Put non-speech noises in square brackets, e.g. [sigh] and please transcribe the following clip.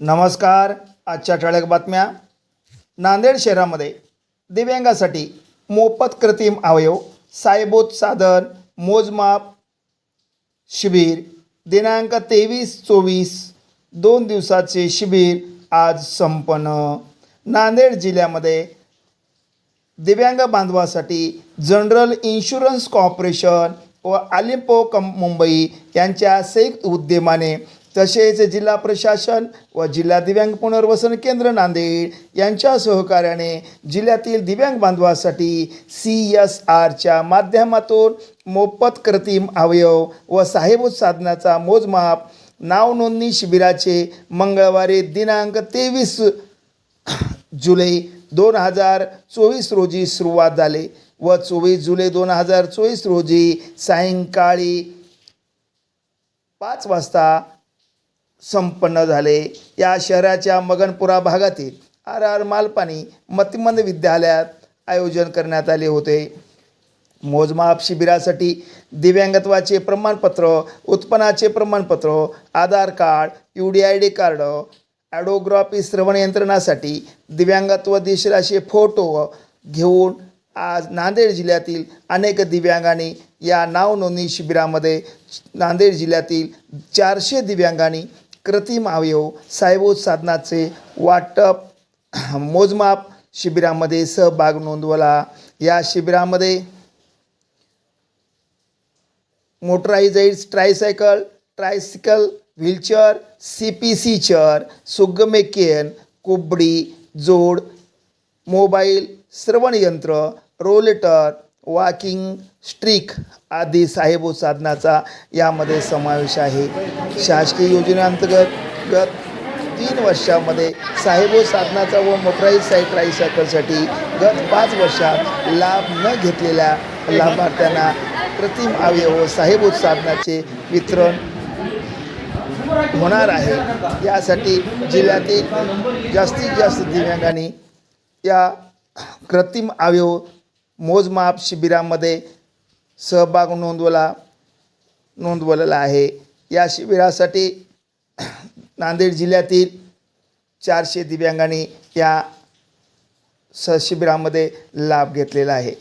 नमस्कार आजच्या ठळक बातम्या. नांदेड शहरामध्ये दिव्यांगासाठी मोफत कृत्रिम अवयव सायबोत साधन मोजमाप शिबिर दिनांक तेवीस चोवीस दोन दिवसाचे शिबिर आज संपन्न. नांदेड जिल्ह्यामध्ये दिव्यांग बांधवासाठी जनरल इन्शुरन्स कॉर्पोरेशन व आलिम्पो कम मुंबई यांच्या संयुक्त उद्यमाने तसेच जिल्हा प्रशासन व जिल्हा दिव्यांग पुनर्वसन केंद्र नांदेड यांच्या सहकार्याने जिल्ह्यातील दिव्यांग बांधवासाठी सी एस आरच्या माध्यमातून मोफत कृत्रिम अवयव व साहेबूत साधनाचा मोजमाप नावनोंदणी शिबिराचे मंगळवारी दिनांक तेवीस जुलै दोन हजार चोवीस रोजी सुरुवात झाले व चोवीस जुलै दोन हजार चोवीस रोजी सायंकाळी पाच वाजता संपन्न झाले. या शहराच्या मगनपुरा भागातील आर आर मालपाणी मतिमंद विद्यालयात आयोजन करण्यात आले होते. मोजमाप शिबिरासाठी दिव्यांगत्वाचे प्रमाणपत्र उत्पन्नाचे प्रमाणपत्र Aadhaar card U D I D card ॲडोग्राफी श्रवण यंत्रणासाठी दिव्यांगत्व दिशराशी फोटो घेऊन आज नांदेड जिल्ह्यातील अनेक दिव्यांगांनी या नाव नोंदणी शिबिरामध्ये नांदेड जिल्ह्यातील चारशे दिव्यांगांनी कृत्रिम अवयव सायबो साधनाचे वाटप [clears throat] मोजमाप शिबिरामध्ये सहभाग नोंदवला. या शिबिरामध्ये motorized tricycle tricycle wheelchair C P C chair सुगमेकेन कुबडी जोड मोबाईल श्रवणयंत्र रोलेटर वॉकिंग स्ट्रिक आदी साहेबो साधनाचा यामध्ये समावेश आहे. शासकीय योजनेअंतर्गत तीन वर्षामध्ये साहेबो साधनाचा व मोटराईज साय सायकलसाठी गत पाच वर्षात लाभ न घेतलेल्या लाभार्थ्यांना कृत्रिम अवयव साहेबोत साधनाचे वितरण होणार आहे. यासाठी जिल्ह्यातील जास्तीत जास्त दिव्यांगांनी या कृत्रिम अवयव मोजमाप शिबिरामध्ये सहभाग नोंदवला नोंदवलेला आहे. या शिबिरासाठी नांदेड जिल्ह्यातील चारशे दिव्यांगांनी या स शिबिरामध्ये लाभ घेतलेला आहे.